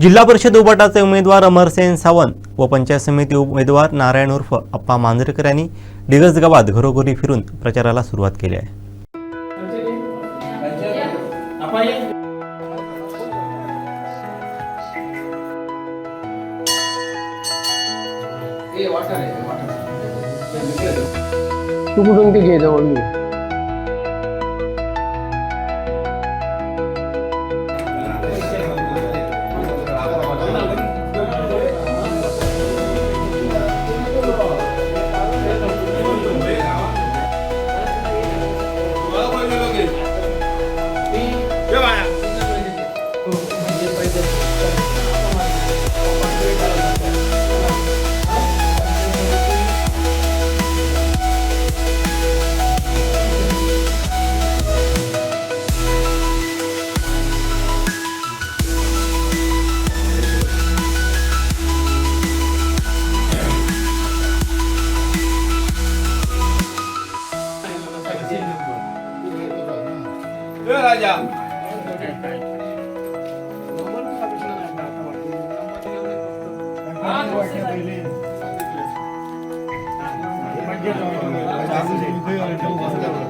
जिल्हा परिषद उबाटाचे उमेदवार अमरसेन सावंत व पंचायत समिती उमेदवार नारायण उर्फ अप्पा मांजरेकर यांनी डिगस गावात घरोघरी फिरून प्रचाराला सुरुवात केली आहे. तू कुठून ती घे जवळ?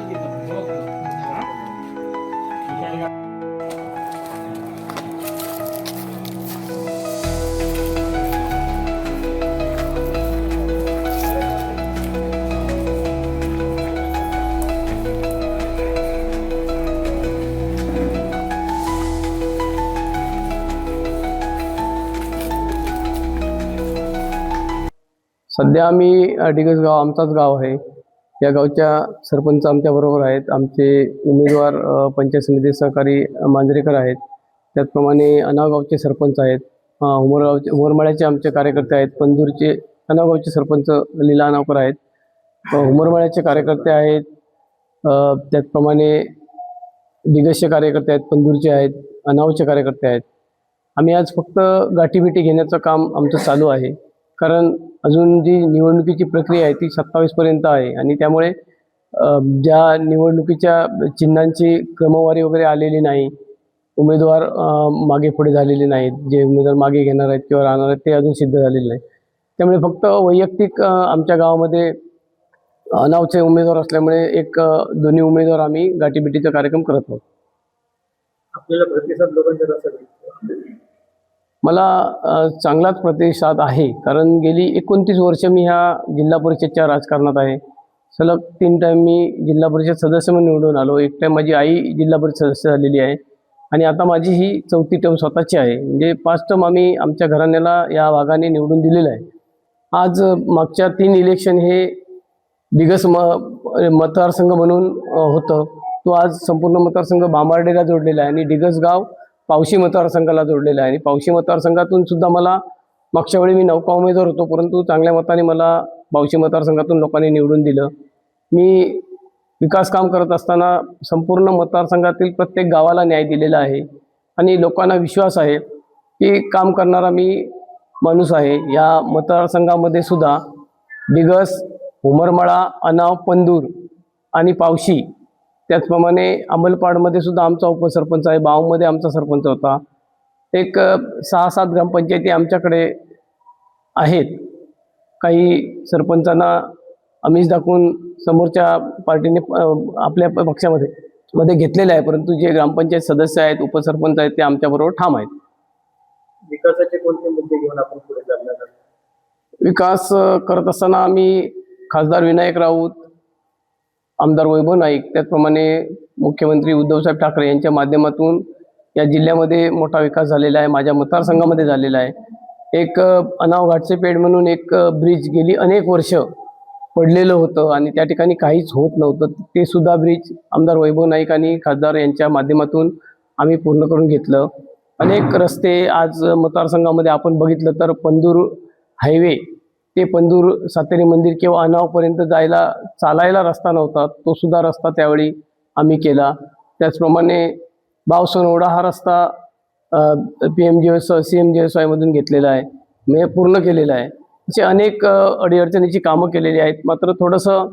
मी सध्या आम्ही अ, डिगस गाव आमचाच गाव आहे. या गावच्या सरपंच आमच्या बरोबर आहेत. आमचे उमेदवार पंचायत समिती सहकारी मांजरेकर आहेत. त्याचप्रमाणे अनावगावचे सरपंच आहेत. उमरगावचे उमरमाळ्याचे आमचे कार्यकर्ते आहेत. पंजूरचे अनावगावचे सरपंच लीला अनावकर आहेत. उमरमाळ्याचे कार्यकर्ते आहेत. त्याचप्रमाणे डिगसचे कार्यकर्ते आहेत पंजूरचे आहेत अनावचे कार्यकर्ते आहेत. आम्ही आज फक्त गाठीबिटी घेण्याचं काम आमचं चालू आहे. कारण अजून जी निवडणुकीची प्रक्रिया आहे ती सत्तावीसपर्यंत आहे आणि त्यामुळे ज्या निवडणुकीच्या चिन्हांची क्रमवारी वगैरे आलेली नाही उमेदवार मागे पुढे झालेले नाहीत जे उमेदवार मागे घेणार आहेत किंवा राहणार आहेत ते अजून सिद्ध झालेले नाही त्यामुळे फक्त वैयक्तिक आमच्या गावामध्ये अनावचे उमेदवार असल्यामुळे एक दोन्ही उमेदवार आम्ही गाठीबिटीचा कार्यक्रम करत आहोत. मला चांगलाच प्रतिसाद आहे. कारण गेली एकोणतीस वर्ष मी ह्या जिल्हा परिषदच्या राजकारणात आहे. सलग तीन टाईम मी जिल्हा परिषद सदस्य म्हणून निवडून आलो. एक टाईम माझी आई जिल्हा परिषद सदस्य झालेली आहे. आणि आता माझी ही चौथी टर्म स्वतःची आहे. म्हणजे पाच टर्म आम्ही आमच्या घराण्याला या भागाने निवडून दिलेलं आहे. आज मागच्या तीन इलेक्शन हे दिगस म मतदारसंघ म्हणून होतं. तो आज संपूर्ण मतदारसंघ बांबार्डेला जोडलेला आहे. आणि डिगस गाव पावशी मतदारसंघाला जोडलेला आहे. आणि पावशी मतदारसंघातून सुद्धा मला मागच्या वेळी मी नौका उमेदवार होतो परंतु चांगल्या मताने मला पावशी मतदारसंघातून लोकांनी निवडून दिलं. मी विकास काम करत असताना संपूर्ण मतदारसंघातील प्रत्येक गावाला न्याय दिलेला आहे. आणि लोकांना विश्वास आहे की काम करणारा मी माणूस आहे. या मतदारसंघामध्ये सुद्धा दिगस उमरमळा अनाव पंदूर आणि पावशी त्याचप्रमाणे अंमलपाडमध्ये सुद्धा आमचा उपसरपंच आहे. बावमध्ये आमचा सरपंच होता. एक सहा सात ग्रामपंचायती आमच्याकडे आहेत. काही सरपंचांना आमिष दाखवून समोरच्या पार्टीने आपल्या प- पक्षामध्ये मध्ये घेतलेले आहे. परंतु जे ग्रामपंचायत सदस्य आहेत उपसरपंच आहेत ते आमच्याबरोबर ठाम आहेत. विकासाचे कोणते मुद्दे घेऊन आपण पुढे चालणार? विकास करत असताना आम्ही खासदार विनायक राऊत आमदार वैभव नाईक त्याचप्रमाणे मुख्यमंत्री उद्धवसाहेब ठाकरे यांच्या माध्यमातून या जिल्ह्यामध्ये मोठा विकास झालेला आहे माझ्या मतदारसंघामध्ये झालेला आहे. एक अनावघाटचे अनाव पेड म्हणून एक ब्रिज गेली अनेक वर्ष पडलेलं होतं आणि त्या ठिकाणी काहीच होत नव्हतं. ते सुद्धा ब्रिज आमदार वैभव नाईक आणि खासदार यांच्या माध्यमातून आम्ही पूर्ण करून घेतलं. अनेक रस्ते आज मतदारसंघामध्ये आपण बघितलं तर पंदूर हायवे ते पंदूर सातेरी मंदिर किंवा अनावपर्यंत जायला चालायला रस्ता नव्हता. तो सुद्धा रस्ता त्यावेळी आम्ही केला. त्याचप्रमाणे बावसनोडा हा रस्ता P M G S C M G S वायमधून घेतलेला आहे. म्हणजे पूर्ण केलेला आहे. असे अनेक अडीअडचणीची कामं केलेली आहेत. मात्र थोडंसं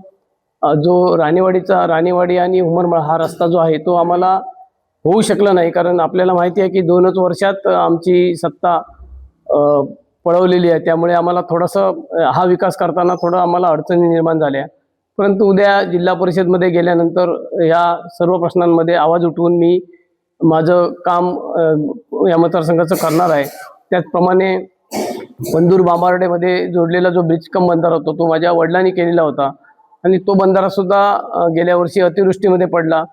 जो राणेवाडीचा राणेवाडी आणि उमरमाळ हा रस्ता जो आहे तो आम्हाला होऊ शकला नाही. कारण आपल्याला माहिती आहे की दोनच वर्षात आमची सत्ता पळवलेली आहे. त्यामुळे आम्हाला थोडंसं हा विकास करताना थोडं आम्हाला अडचणी निर्माण झाल्या. परंतु उद्या जिल्हा परिषदमध्ये गेल्यानंतर या सर्व प्रश्नांमध्ये आवाज उठवून मी माझं काम या मतदारसंघाचं करणार आहे. त्याचप्रमाणे बंदूर बांबारडेमध्ये जोडलेला जो ब्रिज कम बंधारा होता तो माझ्या वडिलांनी केलेला होता. आणि तो बंधारा सुद्धा गेल्या वर्षी अतिवृष्टीमध्ये पडला.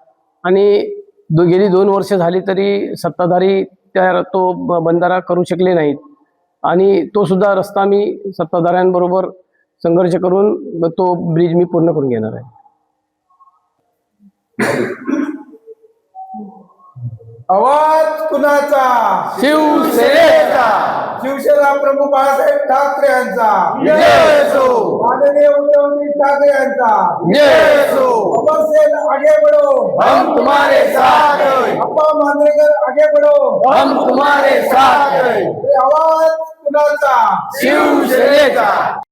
आणि दो गेली दोन वर्ष झाली तरी सत्ताधारी त्या तो ब- बंधारा करू शकले नाहीत. आणि तो सुद्धा रस्ता मी सत्ताधाऱ्यांबरोबर संघर्ष करून तो ब्रिज मी पूर्ण करून घेणार आहे. आवाज कुणाचा? शिवसेनेचा. शिवसेना प्रमुख बाळासाहेब ठाकरे यांचा. माननीय उद्धवजी ठाकरे यांचा. अमरसेन आगे बढ़ो. हम तुम्हारे साथ हैं. अप्पा मांजरेकर आगे बढ़ो. हम तुम्हारे साथ आवाज कुणाचा शिवसेनेचा.